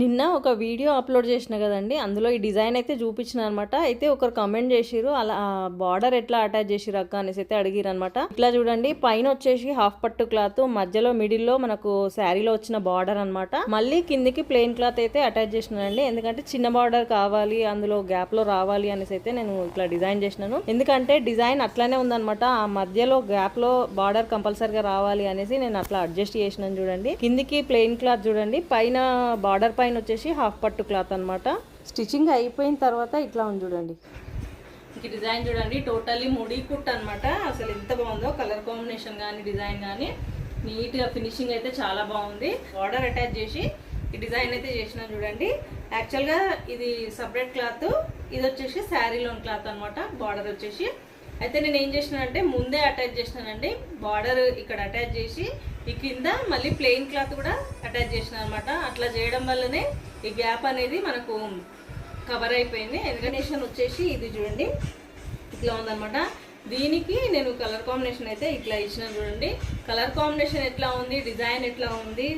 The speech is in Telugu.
నిన్న ఒక వీడియో అప్లోడ్ చేసిన కదండి. అందులో ఈ డిజైన్ అయితే చూపించిన అనమాట అయితే ఒకరు కమెంట్ చేసిరు అలా బార్డర్ ఎట్లా అటాచ్ చేసిరు అక్క అనేసి అయితే అడిగిరు అనమాట ఇట్లా చూడండి. పైన వచ్చేసి హాఫ్ పట్టు క్లాత్ మధ్యలో మిడిల్లో మనకు శారీలో వచ్చిన బార్డర్ అన్నమాట మళ్ళీ కిందికి ప్లెయిన్ క్లాత్ అయితే అటాచ్ చేసినానండి. ఎందుకంటే చిన్న బార్డర్ కావాలి అందులో గ్యాప్లో రావాలి అనేసి అయితే నేను ఇట్లా డిజైన్ చేసినాను. ఎందుకంటే డిజైన్ అట్లానే ఉందనమాట. ఆ మధ్యలో గ్యాప్లో బార్డర్ కంపల్సరీగా రావాలి అనేసి నేను అట్లా అడ్జస్ట్ చేసినాను చూడండి. కిందికి ప్లెయిన్ క్లాత్ చూడండి. పైన బార్డర్ పైన వచ్చేసి హాఫ్ పట్టు క్లాత్ అన్నమాట. స్టిచ్చింగ్ అయిపోయిన తర్వాత ఇట్లా ఉంది చూడండి. ఈ డిజైన్ చూడండి టోటల్లీ ముడి కుట్ అనమాట అసలు ఎంత బాగుందో కలర్ కాంబినేషన్ కానీ డిజైన్ కానీ నీట్గా ఫినిషింగ్ అయితే చాలా బాగుంది. బార్డర్ అటాచ్ చేసి ఈ డిజైన్ అయితే చేసిన చూడండి. యాక్చువల్గా ఇది సపరేట్ క్లాత్. ఇది వచ్చేసి శారీలోని క్లాత్ అన్నమాట. బార్డర్ వచ్చేసి. అయితే నేను ఏం చేసినానంటే ముందే అటాచ్ చేసినానండి. బార్డర్ ఇక్కడ అటాచ్ చేసి ఈ కింద మళ్ళీ ప్లెయిన్ క్లాత్ కూడా అటాచ్ చేసిన అనమాట అట్లా చేయడం వల్లనే ఈ గ్యాప్ అనేది మనకు కవర్ అయిపోయింది. ఎన్గనేషన్ వచ్చేసి ఇది చూడండి. ఇట్లా ఉందన్నమాట. దీనికి నేను కలర్ కాంబినేషన్ అయితే ఇట్లా ఇచ్చిన చూడండి. కలర్ కాంబినేషన్ ఎట్లా ఉంది? డిజైన్ ఎట్లా ఉంది?